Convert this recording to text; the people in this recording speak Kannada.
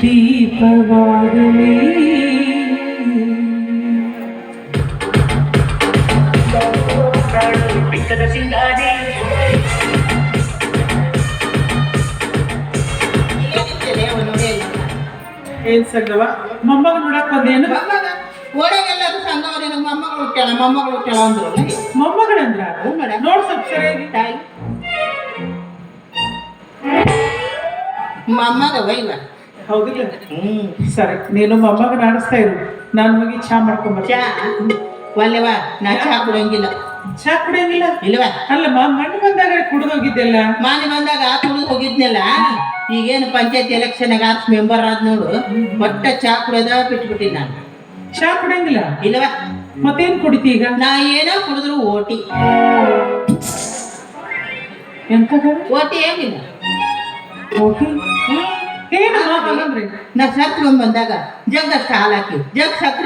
ದೀಪವಾಗಲಿ. ಬಿಟ್ಟದ ಏನ್ ಸಗ್ರವ ಮೊಮ್ಮಗ ನೋಡಕ್ ಬಂದೇನು? ಓಡಾಗೆಲ್ಲರೂ ಸಣ್ಣವರೇ ನಮ್ಮ ಮೊಮ್ಮಗಳು ಮೊಮ್ಮಗಳು ಹುಟ್ಟ್ಯಾಳ ಅಂದ್ರು. ಮೊಮ್ಮಗಳಂದ್ರ ನೋಡ್ ಸ್ವಲ್ಪ ಸರಿಯಾಗಿ. ತಾಯಿ. ಮೊಮ್ಮಗ ವೈವ ಹೌದಿಲ್ಲ? ಹ್ಞೂ ಸರಿ. ನೀನು ಮೊಮ್ಮಗನ ಆಡಿಸ್ತಾ ಇರು. ನಾನು ಹೋಗಿ ಚಾ ಮಾಡ್ಕೊಂಡ್ ಚಾ? ಒಲ್ಲೆವಾ? ನಾ ಚಾ ಕುಡಂಗಿಲ್ಲ ಚಾ ಕುಡಿಯಂಗಿಲ್ಲ? ಇಲ್ವಾ? ಅಲ್ಲಮ್ಮ ಮಣ್ಣು ಬಂದಾಗ ಕುಡಿದೋಗಿದ್ದೆಲ್ಲ ಮಾನಿ ಬಂದಾಗ ಕುಡಿದು ಹೋಗಿದ್ನಲ್ಲ? ಈಗೇನು ಪಂಚಾಯತ್ ಎಲೆಕ್ಷನ್ ಆಫ್ ಮೆಂಬರ್ ಆದ್ ನೋಡು. ಒಟ್ಟ ಚಾ ಕುಡಿಯೋದ ಬಿಟ್ಬಿಟ್ಟಿನಿ ನಾನು. ಚಾ ಕುಡಿಯಂಗಿಲ್ಲ? ಇಲ್ವಾ? ಮತ್ತೇನ್ ಕುಡಿತಿ ಈಗ? ನಾ ಏನೋ ಕುಡಿದ್ರು ಓಟಿ. ಎಂತ ಓಟಿ ಏನಿಲ್ಲ. ಓಕೆ ಹ್ಮ್ ಏನಮ್ಮ ಹಂಗಂದ್ರೆ ನಾ ಸಕ್ರೆ ಬಂದಾಗ ಜಗ್ಗಷ್ಟು ಹಾಲು ಹಾಕಿ ಜಗ್ ಸಕ್ರೆ